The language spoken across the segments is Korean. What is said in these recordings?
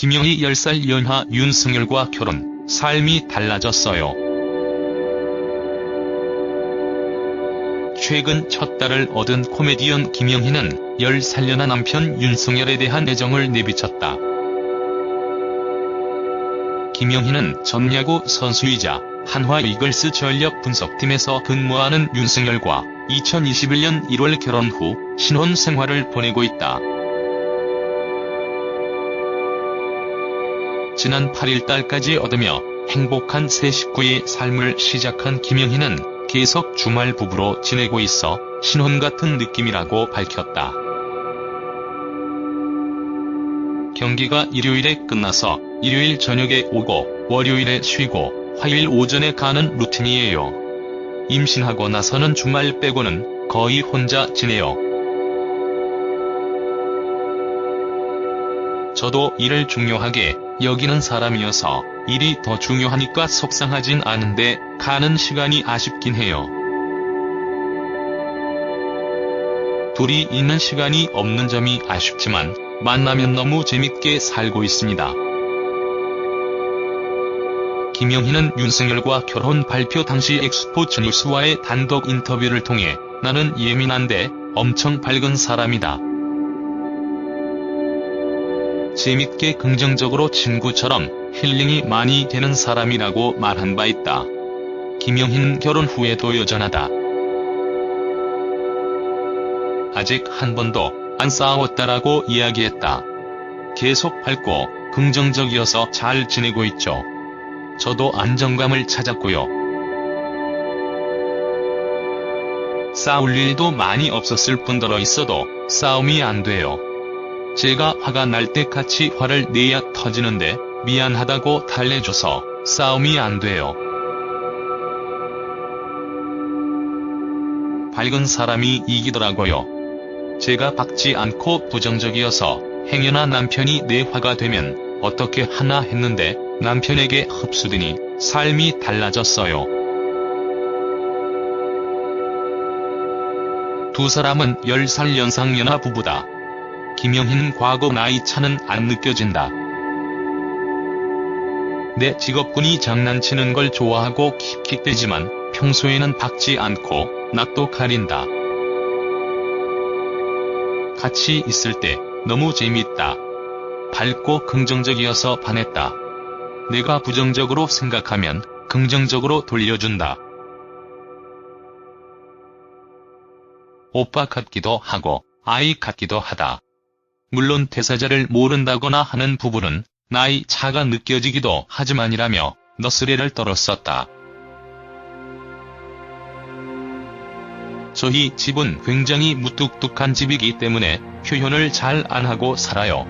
김영희 10살 연하 윤승열과 결혼, 삶이 달라졌어요. 최근 첫 딸을 얻은 코미디언 김영희는 10살 연하 남편 윤승열에 대한 애정을 내비쳤다. 김영희는 전 야구 선수이자 한화 이글스 전력 분석팀에서 근무하는 윤승열과 2021년 1월 결혼 후 신혼 생활을 보내고 있다. 지난 8일달까지 얻으며 행복한 새 식구의 삶을 시작한 김영희는 계속 주말 부부로 지내고 있어 신혼 같은 느낌이라고 밝혔다. 경기가 일요일에 끝나서 일요일 저녁에 오고 월요일에 쉬고 화요일 오전에 가는 루틴이에요. 임신하고 나서는 주말 빼고는 거의 혼자 지내요. 저도 일을 중요하게 여기는 사람이어서 일이 더 중요하니까 속상하진 않은데 가는 시간이 아쉽긴 해요. 둘이 있는 시간이 없는 점이 아쉽지만 만나면 너무 재밌게 살고 있습니다. 김영희는 윤석열과 결혼 발표 당시 엑스포츠 뉴스와의 단독 인터뷰를 통해 나는 예민한데 엄청 밝은 사람이다. 재밌게 긍정적으로 친구처럼 힐링이 많이 되는 사람이라고 말한 바 있다. 김영희는 결혼 후에도 여전하다. 아직 한 번도 안 싸웠다라고 이야기했다. 계속 밝고 긍정적이어서 잘 지내고 있죠. 저도 안정감을 찾았고요. 싸울 일도 많이 없었을 뿐더러 있어도 싸움이 안 돼요. 제가 화가 날 때 같이 화를 내야 터지는데 미안하다고 달래줘서 싸움이 안 돼요. 밝은 사람이 이기더라고요. 제가 박지 않고 부정적이어서 행여나 남편이 내 화가 되면 어떻게 하나 했는데 남편에게 흡수되니 삶이 달라졌어요. 두 사람은 10살 연상연하 부부다. 김영희는 과거 나이 차는 안 느껴진다. 내 직업군이 장난치는 걸 좋아하고 킥킥대지만 평소에는 박지 않고 낯도 가린다. 같이 있을 때 너무 재밌다. 밝고 긍정적이어서 반했다. 내가 부정적으로 생각하면 긍정적으로 돌려준다. 오빠 같기도 하고 아이 같기도 하다. 물론 대사자를 모른다거나 하는 부부는 나이 차가 느껴지기도 하지만이라며 너스레를 떨었었다. 저희 집은 굉장히 무뚝뚝한 집이기 때문에 표현을 잘 안 하고 살아요.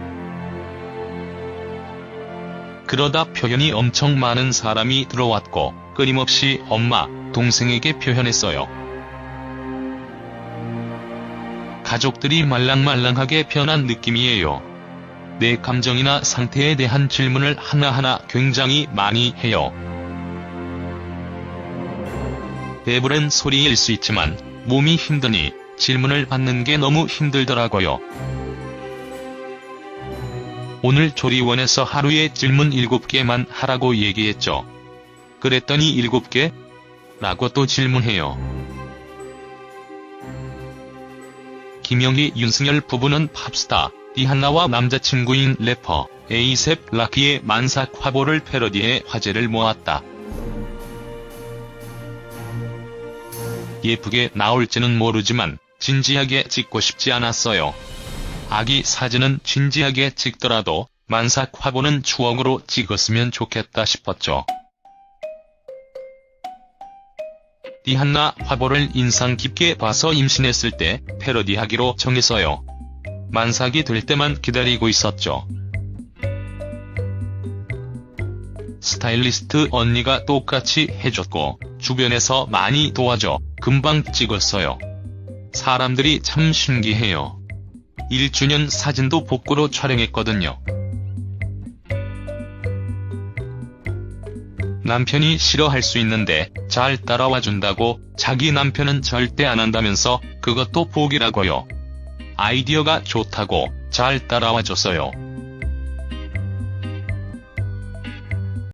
그러다 표현이 엄청 많은 사람이 들어왔고 끊임없이 엄마, 동생에게 표현했어요. 가족들이 말랑말랑하게 변한 느낌이에요. 내 감정이나 상태에 대한 질문을 하나하나 굉장히 많이 해요. 배부른 소리일 수 있지만 몸이 힘드니 질문을 받는 게 너무 힘들더라고요. 오늘 조리원에서 하루에 질문 7개만 하라고 얘기했죠. 그랬더니 7개? 라고 또 질문해요. 김영희 윤승열 부부는 팝스타 디한나와 남자친구인 래퍼 에이셉 라키의 만삭 화보를 패러디해 화제를 모았다. 예쁘게 나올지는 모르지만 진지하게 찍고 싶지 않았어요. 아기 사진은 진지하게 찍더라도 만삭 화보는 추억으로 찍었으면 좋겠다 싶었죠. 디한나 화보를 인상 깊게 봐서 임신했을 때 패러디하기로 정했어요. 만삭이 될 때만 기다리고 있었죠. 스타일리스트 언니가 똑같이 해줬고 주변에서 많이 도와줘 금방 찍었어요. 사람들이 참 신기해요. 1주년 사진도 복구로 촬영했거든요. 남편이 싫어할 수 있는데 잘 따라와 준다고 자기 남편은 절대 안 한다면서 그것도 복이라고요. 아이디어가 좋다고 잘 따라와 줬어요.